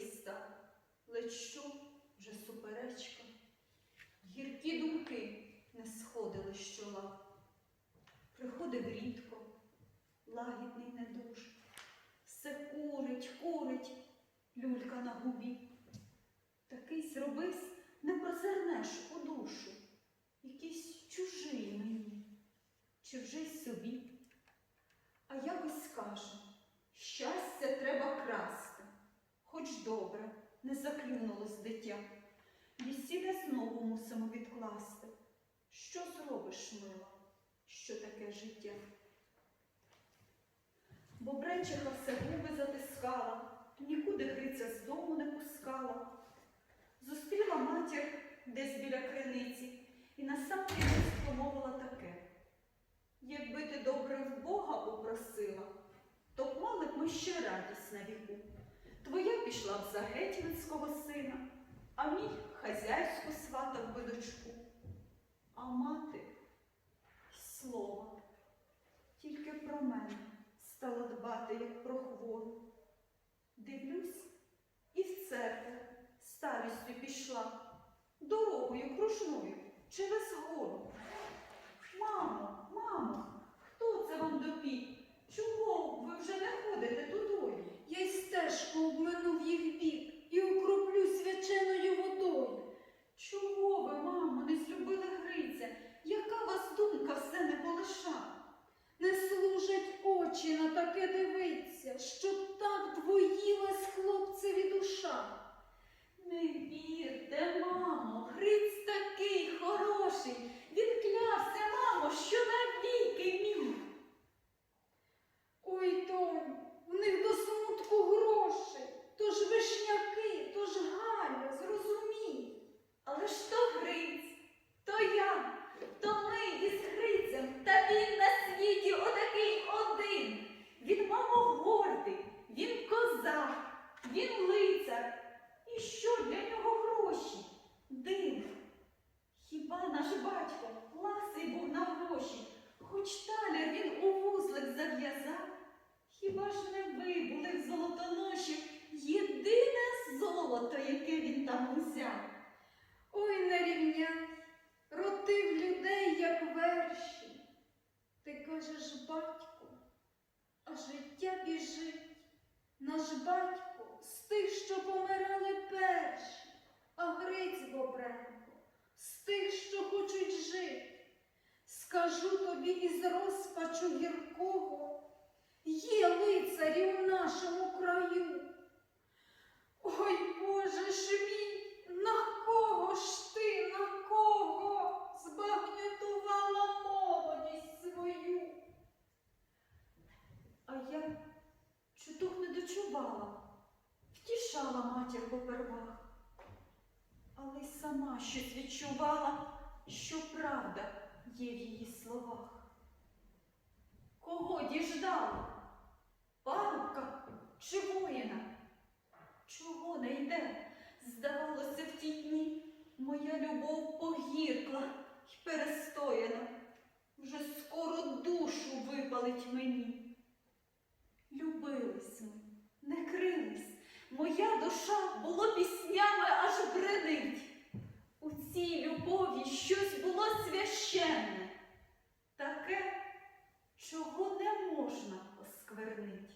Став, ледь що вже суперечка. Гіркі думки не сходили з чола. Приходив рідко, лагідний недуж. Все курить, курить, люлька на губі. Такий зробись, не прозирнеш у душу. Якийсь чужий мені, чужий собі. А якось скаже, щастя треба красти, хоч добре, не заклюнулось дитя. Весілля знову мусимо відкласти. Що зробиш, мила, що таке життя? Бобречиха все губи затискала, нікуди Гриця з дому не пускала. Зустріла матір десь біля криниці і насамперед промовила таке. Якби ти добре в Бога попросила, то б мали б ми ще радість на віку. Твоя пішла б за гетьманського сина, а мій хазяйську сватав би дочку. А мати слова, тільки про мене стала дбати, як про хвору. Дивлюсь, і в церкву старістю пішла, дорогою кружною через гору. Мамо, мамо, хто це вам допік? Чого ви вже не ходите тудою? Я й стежку обминув їх бік і окроплю свяченою водою. Чого ви, мамо, не злюбили Гриця? Яка вас думка все не полиша? Не служать очі на таке дивиться, щоб так двоїлась хлопцеві душа. Не вірте, мамо, Гриць такий хороший. Він клявся, мамо, що навіки мій. Ой, донь, в них до смутку грошей, то ж вишняки, то ж Галя, зрозумій. Але ж то Гриць, то я, то ми із Грицем, та він на світі отакий один. Він, мамо, гордий, він козак, він лицар. І що для нього гроші? Дивно. Хіба наш батько ласий був на гроші, хоч таляр він у вузлик зав'язав? Хіба ж не ви були в золотоноші єдине золото, яке він там узяв? Ой, не рівняй, ротив людей, як верші. Ти кажеш, батько, а життя біжить. Наш батько з тих, що помирали перші, а Гриць Бобренко з тих, що хочуть жити. Скажу тобі із розпачу гіркого, є лицарі у нашому краю. Ой, Боже ж мій, на кого ж ти, на кого збагнютувала молодість свою? А я чуток не дочувала, втішала матір попервах, але й сама щось відчувала, що правда є в її словах. Кого діждала? Парубка чи воїна? Чого не йде? Здавалося, в ті дні моя любов погіркла й перестояна, вже скоро душу випалить мені. Любились ми, не крились, моя душа було піснями аж бренить. У цій любові щось було священне, таке, чого не можна осквернить.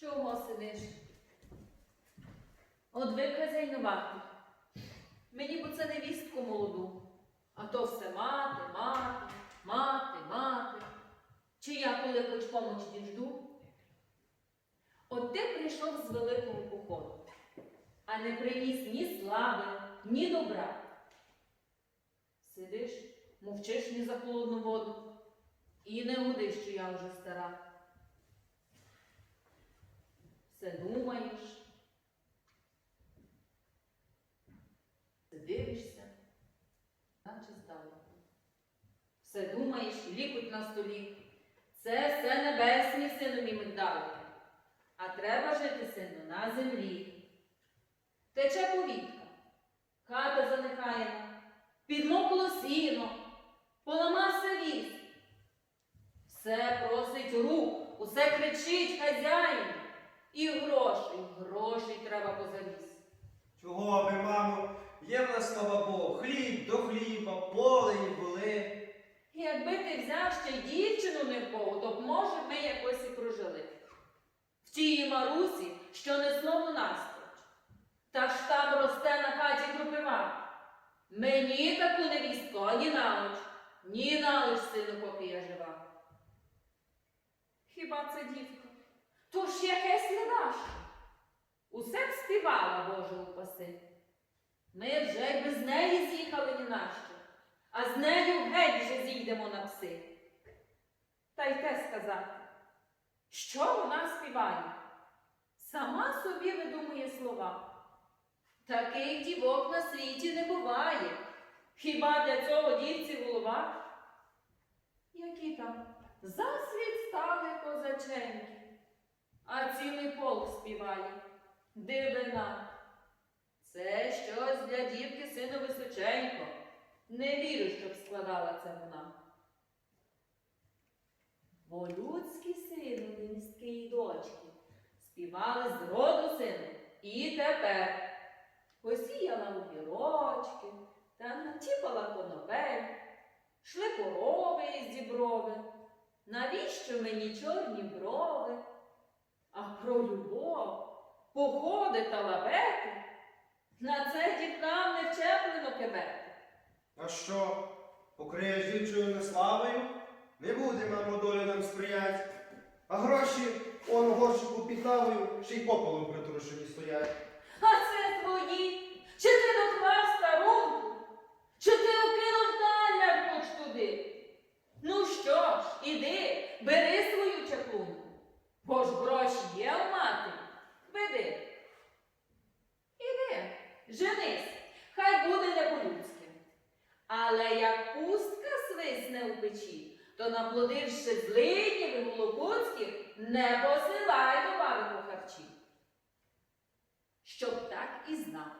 Сидиш? От ви хазяйнувати. Мені б це невістку молоду. А то все мати, мати, мати, мати. Чи я коли хоч помочі діжду? От ти прийшов з великого походу, а не приніс ні слави, ні добра. Сидиш, мовчиш ні за холодну воду, і не гудиш, що я вже стара. Все думаєш, все дивишся, наче здалеку. Все думаєш, лікуть на столі. Це все небесні сину мій мигдалики. А треба жити, сину, на землі. Тече повітка, хата занехаяна, підмокло сіно, поламався віз. Все просить рук, усе кричить хазяїн. І грошей, грошей треба позаріз. Чого ви, мамо? Є в нас, слава Богу, хліб до хліба, поле і були. Якби ти взяв ще й дівчину не в Богу, то б, може, ми якось і прожили. В тій Марусі, що не слово насточ, та ж там росте на хаті кропива. Мені таку невістку ані налич, ні налич, сину, поки я жива. Хіба це дівка? То ж якесь ледаще. Усе б співала, Боже упаси. Ми вже й без неї з'їхали ні на що а з нею геть вже зійдемо на пси. Та й те сказати, що вона співає? Сама собі видумує слова. Таких дівок на світі не буває. Хіба для цього дівці голова? Які там засвіт стали козаченьки, а цілий полк співає. Дивина. Це щось для дівки сину височенько. Не вірю, щоб складала це вона. Бо людські сини, невістки і дочки співали з роду сину і тепер посіяла огірочки та натіпала конопель, шли корови із діброви. Навіщо мені чорні брови? А про любов, походи та лабети на це дітям не вчеплено кебети. А що, покриєш дівчою неславою? Не буде, мамо, доля нам сприять. А гроші он горщику під лавою, ще й пополом притрушені стоять. А це твої. Чи ти доклав старунку? Чи ти окинув таляр хоч туди? Ну що ж, іди, бери свою чаклунку. Бо ж гроші є в матері. Веди. Іди, женись, хай буде не по-людськи. Але як пустка свисне у печі, то наплодивши злиднів і голокуцьких, не посилай до баби по харчі щоб так і знав.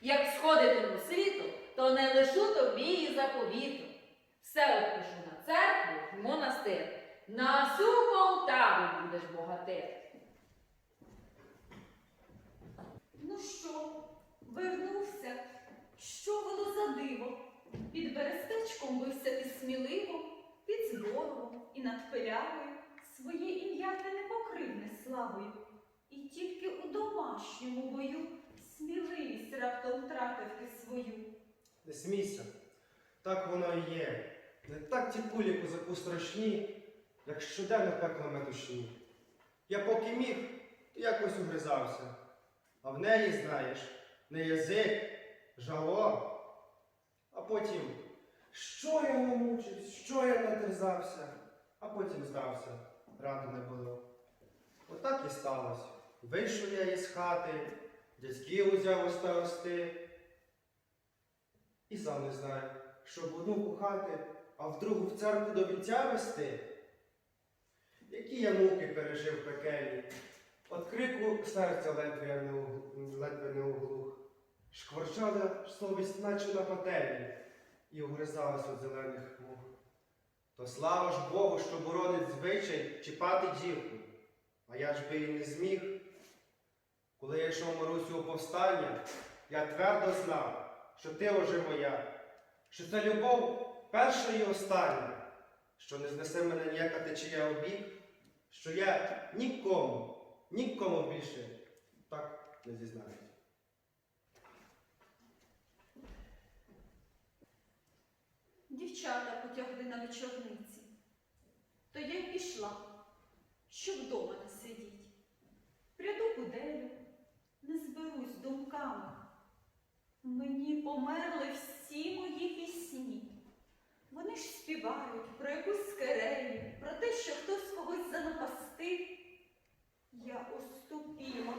Як сходитиму світу, то не лишу тобі і заповіту. Все опишу на церкву, в монастир. На всю Полтаву будеш богатир. Ну що, вернувся? Що воно за диво? Під берестечком бився ти сміливо, під збором і над пилявою своє ім'я ти не покривне славою. І тільки у домашньому бою сміливість раптом втратив ти свою. Не смійся. Так воно і є. Не так ті кулі козаку страшні, як щоденно пекло метушні. Я поки міг, то якось угризався. А в неї, знаєш, не язик, жало. А потім, що я не мучився, що я не терзався, а потім здався, ради не було. Отак і сталося. Вийшов я із хати, дядьків узяв у старости. І сам не знаю, щоб одну кохати, а в другу в церкву до вінця вести. Які я муки пережив пекельні, От крику серця ледве не, уг- Шкварчала совість, наче на пательні, і угризалась від зелених мух. То слава ж Богу, що боронить звичай чіпати дівку, а я ж би і не зміг. Коли я йшов Марусю у повстання, я твердо знав, що ти уже моя, що це любов перша і остання, що не знесе мене ніяка течія обік, що я нікому, нікому більше так не зізнають. Дівчата потягли на вечорниці. То я й пішла, щоб вдома не сидіть. Пряду куделю, не зберусь думками. Мені померли всі мої пісні. Вони ж співають про якусь скерею, про те, що хтось когось занапастив. Я оступіла.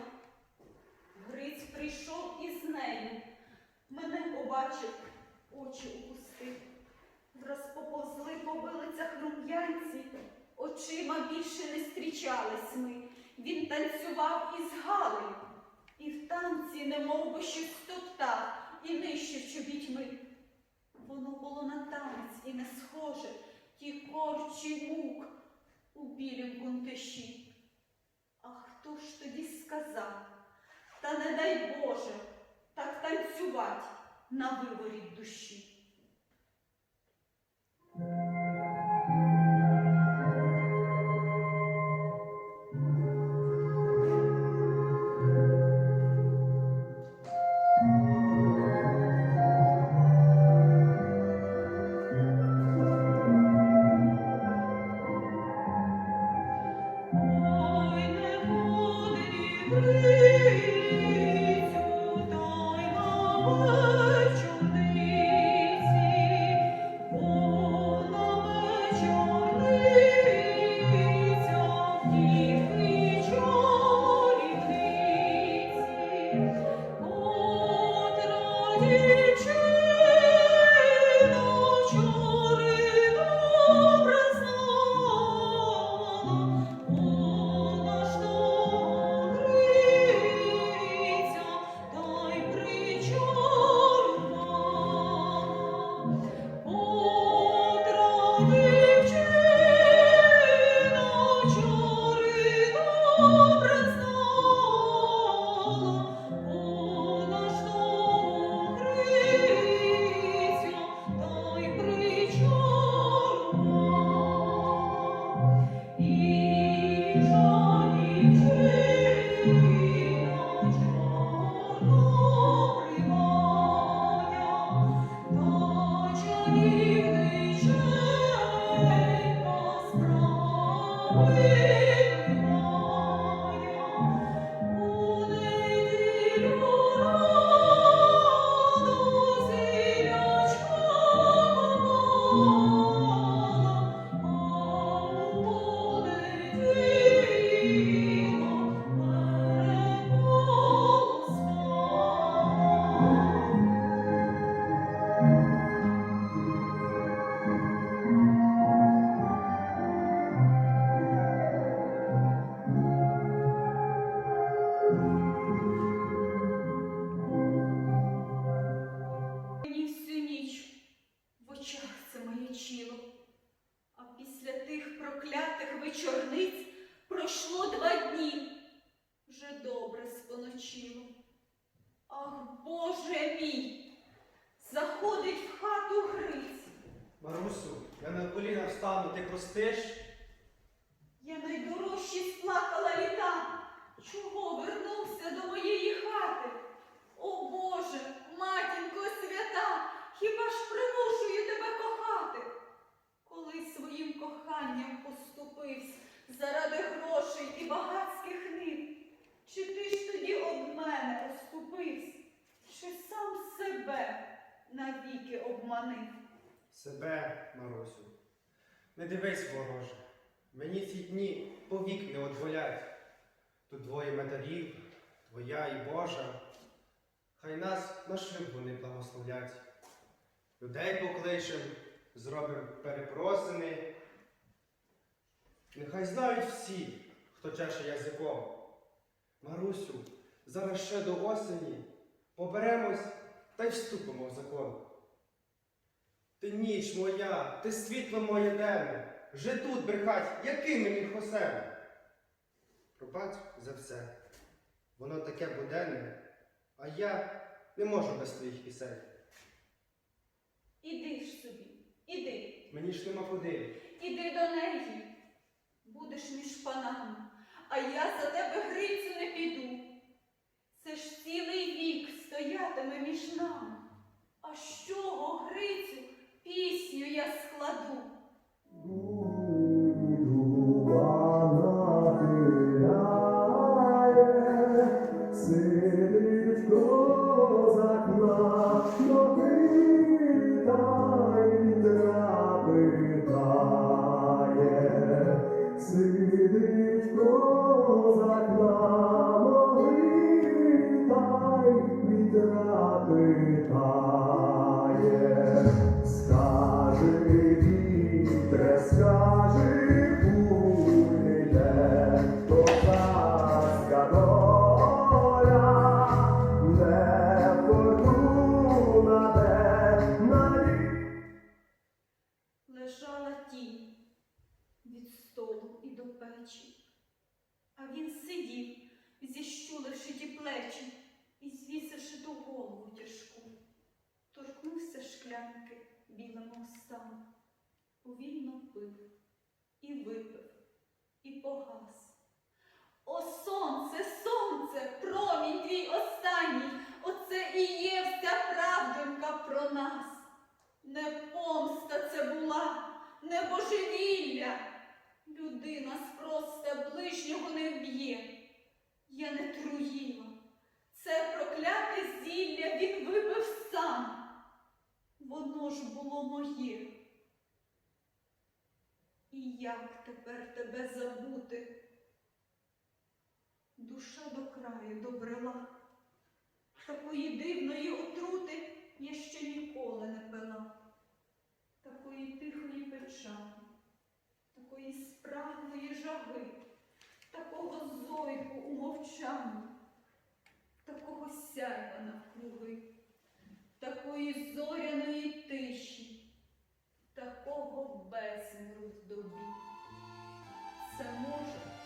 Гриць прийшов із нею. Мене побачив, очі опустив. Враз поповзли по вилицях рум'янці, очима більше не зустрічались ми. Він танцював із Галею, і в танці немов би щось топтав і нищив чобітьми. Воно було на танець і не схоже, ті корчі мук у білім кунтиші. А хто ж тоді сказав? Та не дай Боже, так танцювать на виворіт душі. Проклятих вечорниць пройшло два дні. Вже добре споночило. Ах, Боже мій! Заходить в хату Гриць. Марусю, я на коліна встану, ти простиш? Я найдорожчі сплакала літа. Чого вернувся до моєї хати? О Боже, матінко свята, хіба ж кохати? Коли своїм коханням поступився заради грошей і багатських нив, чи ти ж тоді од мене оступився, чи сам себе навіки обманив? Себе, Марусю. Не дивись, вороже. Мені ці дні повік не одволять. Тут двоє медалів, твоя і Божа. Хай нас на шлюб вони благословлять. Людей покличем, зробим перепросини. Нехай знають всі, хто чеше язиком. Марусю, зараз ще до осені поберемось та й вступимо в закон. Ти ніч моя, ти світло моє денне, вже тут брехать, яким мені хосем. Пробач за все, воно таке буденне, а я не можу без твоїх пісень. Іди ж собі, іди. Мені ж нема куди. Іди до неї, будеш між панами, а я за тебе Грицю не піду. Це ж цілий вік стоятиме між нами. А з чого Грицю пісню я складу? І а він сидів, зіщуливши ті плечі і звісивши ту голову тяжку. Торкнувся шклянки білими устами, повільно пив і випив, і погас. О, сонце, сонце, промінь твій останній, оце і є вся правдонька про нас. Не помста це була, не божевілля. Людина спроста ближнього не вб'є. Я не труїла. Це прокляте зілля він випив сам. Воно ж було моє. І як тепер тебе забути? Душа до краю добрела. Такої дивної отрути я ще ніколи не пила. Такої тихої печалі, такої справної жаги, такого зойку у мовчанні, такого сяйва навкруги, такої зоряної тиші, такого безміру в добі. Це може